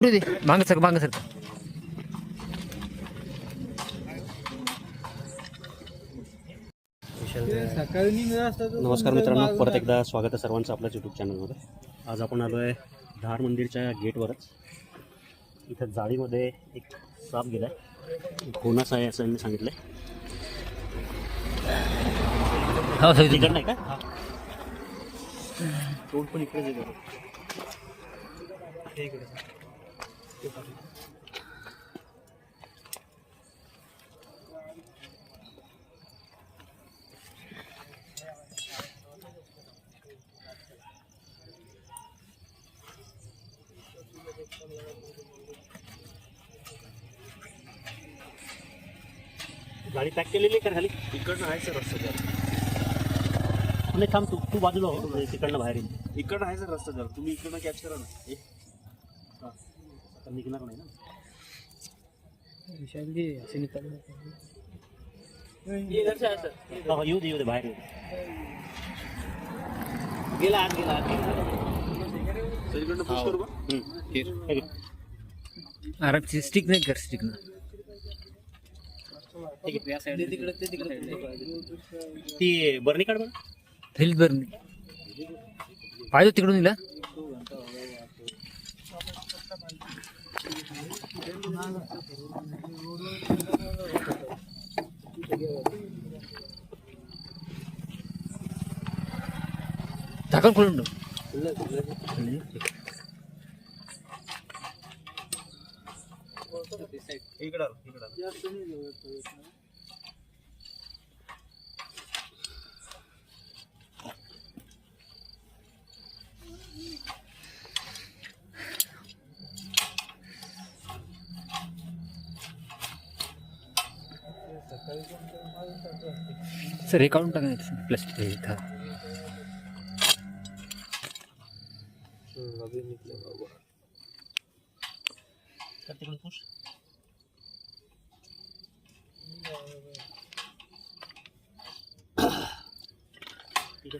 दे. मागं सर मागं सर नमस्कार मित्रांनो परत एकदा स्वागत आहे सर्वांचं आपल्याच यूट्यूब चॅनलमध्ये आज आपण आलो आहे धार मंदिरच्या गेटवरच. इथं जाळीमध्ये एक साप गेला आहे घोणस आहे असं मी सांगितलं हो सर तिकड नाही का? तोंड पण इकडेच आहे बरं. गाडी पॅक केलेली का खाली? इकडनं आहे सर रस्ता जरा. नाही थांब तू तू बाजूला हो तिकडनं बाहेर येईल इकडनं आहे सर रस्ता जरा. तुम्ही इकडनं कॅच करा ना. आता निघणार नाही ना. हा, येऊ दे येऊ दे बाहेर येऊ दे. गेला आत गेला आत. सर इकडनं पुश करू का हम्म. हे घे. आराम स्टिक नाही कर स्टिक ना ते तिकडे ती बर्नी काढ बरं. हेल्थ बरं पाहिजे तिकडून दिला झाकण खोलून ठेव इकडं आलो, इकडं सर हे काढून टाका प्लास्टिक इथं.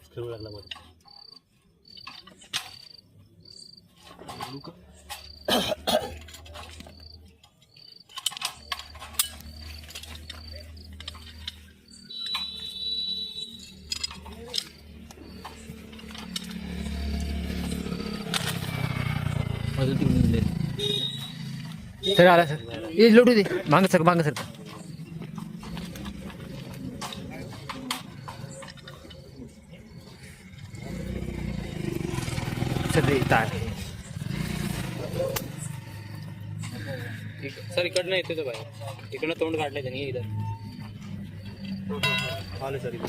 खेळू लागला मध्ये बोलू का? अजून तिकडून दिले सर आला सर. हे लोटू दे. मागं सर मागं सर. सर तार सर इकडनं येते तो बाहेर. इकडनं तोंड काढलंय त्यांनी इथं. आले सर इथे.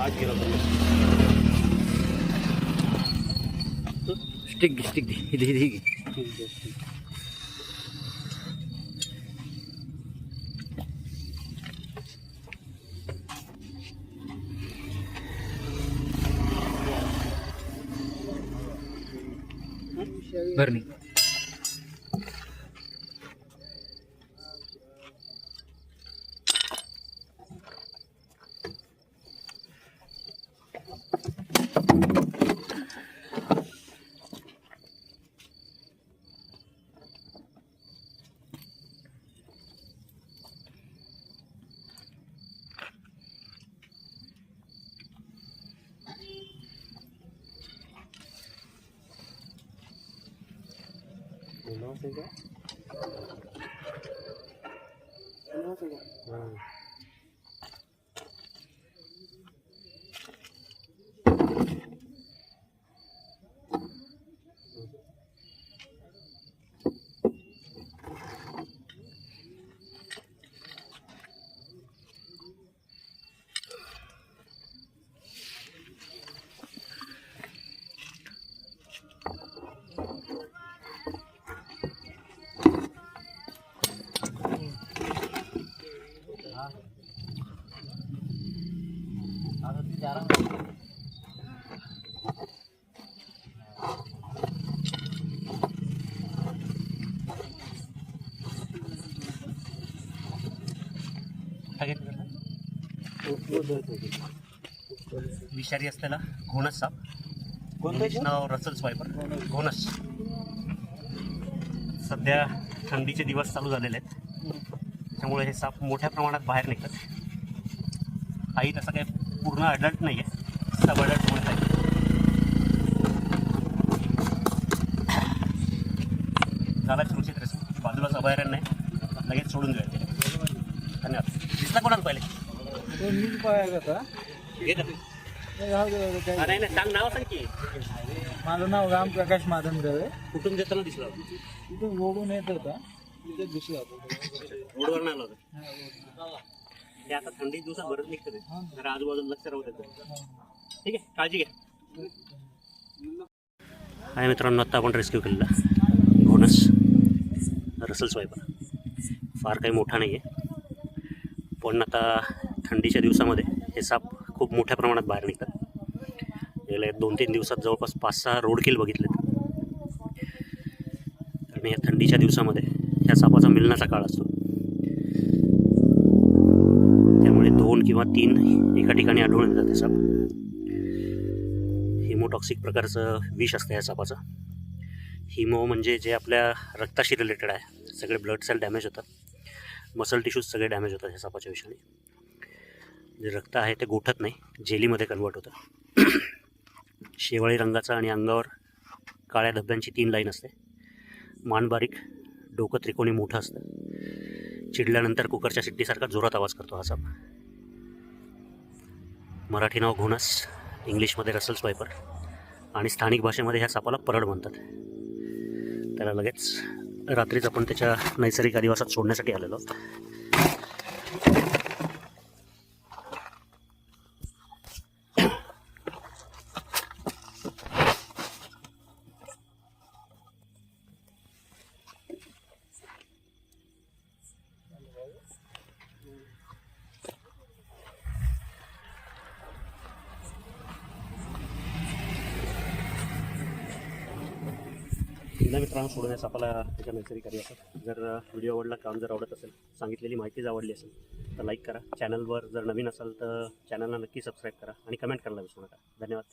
आज गेला स्टिक घे स्टिक दे इथे इथे भरणे. घे बरं विषारी असलेला घोणस साप. इंग्लिश नाव रसल स्वायपर घोणस. सध्या थंडीचे दिवस चालू झालेले आहेत. त्यामुळे हे साप मोठ्या प्रमाणात बाहेर निघतात. काही तसं काही पूर्ण अडल्ट नाही आहे सब अडल्ट म्हणत आहे झाला सुरक्षित रेस्क्यू बाजूलाच अभयारण्य आहे. लगेच सोडून द्यायचे धन्यवाद. दिसला कोणाला पहिले? सांग नाव सांग की माझं नाव रामप्रकाश माधन आहे कुठून देताना दिसला तिथून रोडून येत होता तिथे दिसला होता रोडवर आला होता ते आता थंडी दिवसात भरत निघतं तर जरा आजूबाजूला लक्ष राहू देतं ठीक आहे काळजी घ्या आहे मित्रांनो आत्ता आपण रेस्क्यू केलेला. बोनस. रसल स्वायपर फार काही मोठा नाही आहे पण आता थंडीच्या दिवसामध्ये हे साप खूप मोठ्या प्रमाणात बाहेर निघतात. गेल्या दोन तीन दिवसात जवळपास पाच सहा रोडकिल बघितलेत. आणि या थंडीच्या दिवसामध्ये ह्या सापाचा मिलनाचा काळ असतो. त्यामुळे दोन किंवा तीन एका ठिकाणी आढळून येतात हे साप. हिमोटॉक्सिक प्रकारचं विष असतं या सापाचं. हिमो म्हणजे जे आपल्या रक्ताशी रिलेटेड आहे. सगळे ब्लड सेल डॅमेज होतात. मसल टिश्यूज सगळे डॅमेज होतात ह्या सापाच्या विषयाने जे रक्त आहे ते गोठत नाही जेलीमध्ये कन्वर्ट होतं. शेवाळी रंगाचा आणि अंगावर काळ्या धब्ब्यांची तीन लाईन असते. मान बारीक डोकं त्रिकोणी मोठं असतं. चिडल्यानंतर कुकरच्या शिट्टीसारखा जोरात आवाज करतो हा साप. मराठी नाव घोणस इंग्लिशमध्ये रसल स्वायपर आणि स्थानिक भाषेमध्ये ह्या सापाला परड म्हणतात. त्याला लगेच रात्रीच आपण त्याच्या नैसर्गिक अधिवासात सोडण्यासाठी आलेलो एकदा मित्रांनो सोडून आपला त्याच्या त्याच्या नैसर्गिक अधिवासात जर व्हिडिओ आवडला काम जर आवडत असेल सांगितलेली माहिती जर आवडली असेल तर लाईक करा. चॅनलवर जर नवीन असाल तर चॅनलला नक्की सबस्क्राईब करा आणि कमेंट करायला विसरू नका. धन्यवाद.